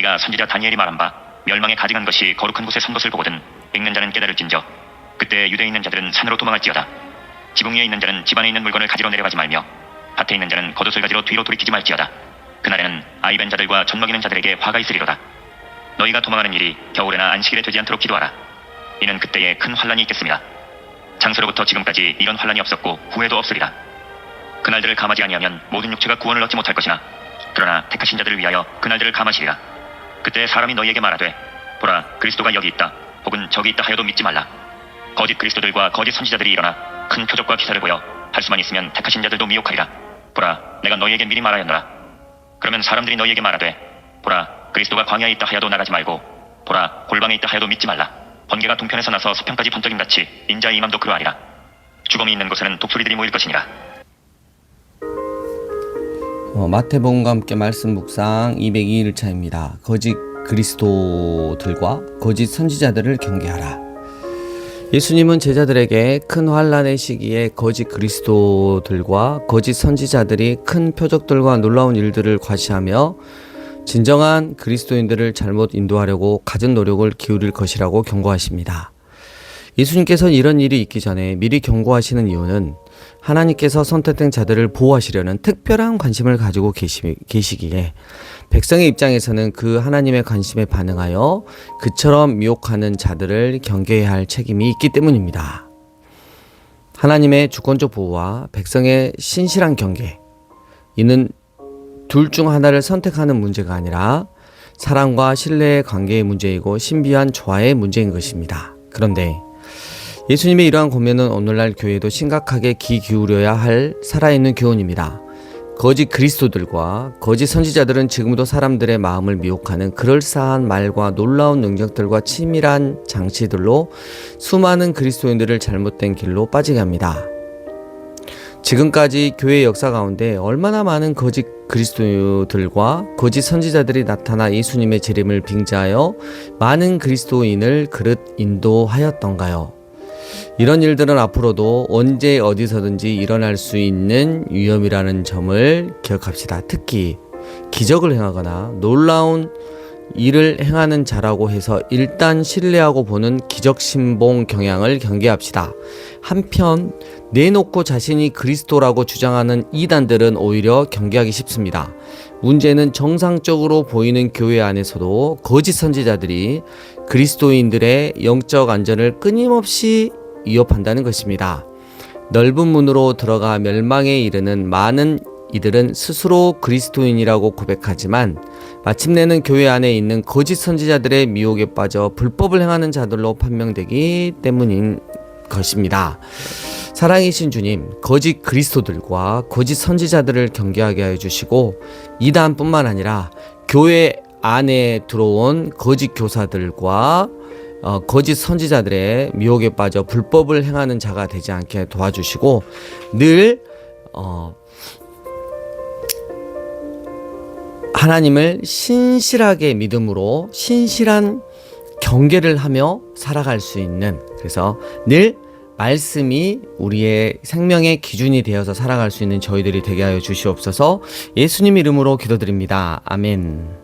너희가 선지자 다니엘이 말한 바 멸망에 가증한 것이 거룩한 곳에 선 것을 보거든 읽는 자는 깨달을진저 그때 유대에 있는 자들은 산으로 도망할지어다. 지붕 위에 있는 자는 집안에 있는 물건을 가지러 내려가지 말며 밭에 있는 자는 겉옷을 가지러 뒤로 돌이키지 말지어다. 그날에는 아이벤 자들과 젖먹이는 자들에게 화가 있으리로다. 너희가 도망하는 일이 겨울에나 안식일에 되지 않도록 기도하라. 이는 그때에 큰 환란이 있겠습니다. 장서로부터 지금까지 이런 환란이 없었고 후회도 없으리라. 그날들을 감하지 아니하면 모든 육체가 구원을 얻지 못할 것이나 그러나 택하신 자들을 위하여 그날들을 감하시리라 그때 사람이 너희에게 말하되 보라 그리스도가 여기 있다. 혹은 저기 있다 하여도 믿지 말라. 거짓 그리스도들과 거짓 선지자들이 일어나 큰 표적과 기사를 보여 할 수만 있으면 택하신 자들도 미혹하리라. 보라 내가 너희에게 미리 말하였노라. 그러면 사람들이 너희에게 말하되 보라 그리스도가 광야에 있다 하여도 나가지 말고 보라 골방에 있다 하여도 믿지 말라. 번개가 동편에서 나서 서편까지 번쩍임 같이 인자의 임함도 그러하리라. 죽음이 있는 곳에는 독수리들이 모일 것이니라 어, 마태복음과 함께 말씀 묵상 202일차입니다. 거짓 그리스도들과 거짓 선지자들을 경계하라. 예수님은 제자들에게 큰 환란의 시기에 거짓 그리스도들과 거짓 선지자들이 큰 표적들과 놀라운 일들을 과시하며 진정한 그리스도인들을 잘못 인도하려고 갖은 노력을 기울일 것이라고 경고하십니다. 예수님께서는 이런 일이 있기 전에 미리 경고하시는 이유는 하나님께서 선택된 자들을 보호하시려는 특별한 관심을 가지고 계시, 계시기에 백성의 입장에서는 그 하나님의 관심에 반응하여 그처럼 미혹하는 자들을 경계해야 할 책임이 있기 때문입니다. 하나님의 주권적 보호와 백성의 신실한 경계. 이는 둘 중 하나를 선택하는 문제가 아니라 사랑과 신뢰의 관계의 문제이고 신비한 조화의 문제인 것입니다. 그런데 예수님의 이러한 고면은 오늘날 교회도 심각하게 귀 기울여야 할 살아있는 교훈입니다. 거짓 그리스도들과 거짓 선지자들은 지금도 사람들의 마음을 미혹하는 그럴싸한 말과 놀라운 능력들과 치밀한 장치들로 수많은 그리스도인들을 잘못된 길로 빠지게 합니다. 지금까지 교회 역사 가운데 얼마나 많은 거짓 그리스도들과 거짓 선지자들이 나타나 예수님의 재림을 빙자하여 많은 그리스도인을 그릇 인도하였던가요? 이런 일들은 앞으로도 언제 어디서든지 일어날 수 있는 위험이라는 점을 기억합시다. 특히 기적을 행하거나 놀라운 일을 행하는 자라고 해서 일단 신뢰하고 보는 기적신봉 경향을 경계합시다. 한편 내놓고 자신이 그리스도라고 주장하는 이단들은 오히려 경계하기 쉽습니다. 문제는 정상적으로 보이는 교회 안에서도 거짓 선지자들이 그리스도인들의 영적 안전을 끊임없이 위협한다는 것입니다. 넓은 문으로 들어가 멸망에 이르는 많은 이들은 스스로 그리스도인이라고 고백하지만 마침내는 교회 안에 있는 거짓 선지자들의 미혹에 빠져 불법을 행하는 자들로 판명되기 때문인 것입니다. 사랑이신 주님, 거짓 그리스도들과 거짓 선지자들을 경계하게 해 주시고 이단뿐만 아니라 교회 안에 들어온 거짓 교사들과 어, 거짓 선지자들의 미혹에 빠져 불법을 행하는 자가 되지 않게 도와주시고 늘 어, 하나님을 신실하게 믿음으로 신실한 경계를 하며 살아갈 수 있는 그래서 늘 말씀이 우리의 생명의 기준이 되어서 살아갈 수 있는 저희들이 되게 하여 주시옵소서 예수님 이름으로 기도드립니다. 아멘.